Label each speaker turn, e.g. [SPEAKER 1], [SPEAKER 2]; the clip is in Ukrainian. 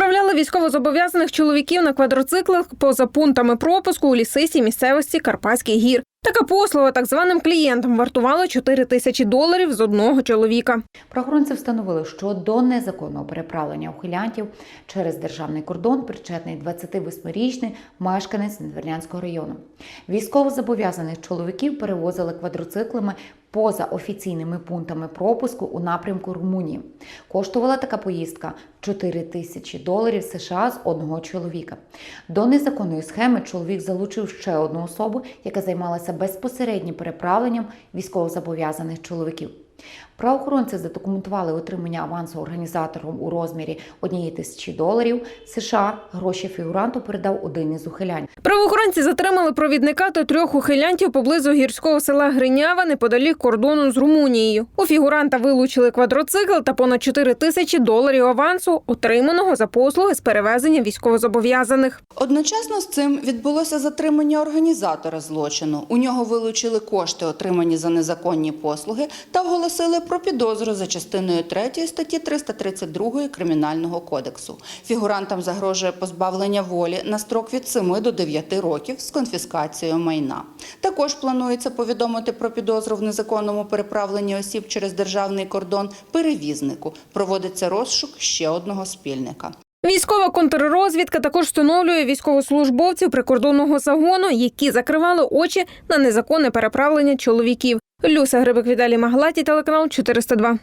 [SPEAKER 1] Переправляли військовозобов'язаних чоловіків на квадроциклах поза пунктами пропуску у лісистій місцевості Карпатських гір. Така послуга так званим клієнтам вартувала 4 тисячі доларів з одного чоловіка.
[SPEAKER 2] Правоохоронці встановили, що до незаконного переправлення ухилянтів через державний кордон причетний 28-річний мешканець Надвірнянського району. Військовозобов'язаних чоловіків перевозили квадроциклами поза офіційними пунктами пропуску у напрямку Румунії. Коштувала така поїздка 4 тисячі доларів США з одного чоловіка. До незаконної схеми чоловік залучив ще одну особу, яка займалася безпосереднім переправленням військовозобов'язаних чоловіків. Правоохоронці задокументували отримання авансу організатором у розмірі 1 тисячі доларів США. Гроші фігуранту передав один із ухилянь.
[SPEAKER 1] Правоохоронці затримали провідника та трьох ухилянтів поблизу гірського села Гринява неподалік кордону з Румунією. У фігуранта вилучили квадроцикл та понад 4 тисячі доларів авансу, отриманого за послуги з перевезення військовозобов'язаних.
[SPEAKER 3] Одночасно з цим відбулося затримання організатора злочину. У нього вилучили кошти, отримані за незаконні послуги, та оголосили про підозру за частиною 3 статті 332 Кримінального кодексу. Фігурантам загрожує позбавлення волі на строк від 7 до 9 років з конфіскацією майна. Також планується повідомити про підозру в незаконному переправленні осіб через державний кордон перевізнику. Проводиться розшук ще одного спільника.
[SPEAKER 1] Військова контррозвідка також встановлює військовослужбовців прикордонного загону, які закривали очі на незаконне переправлення чоловіків. Люся Грибик Віталій Маглаті, телеканал 402.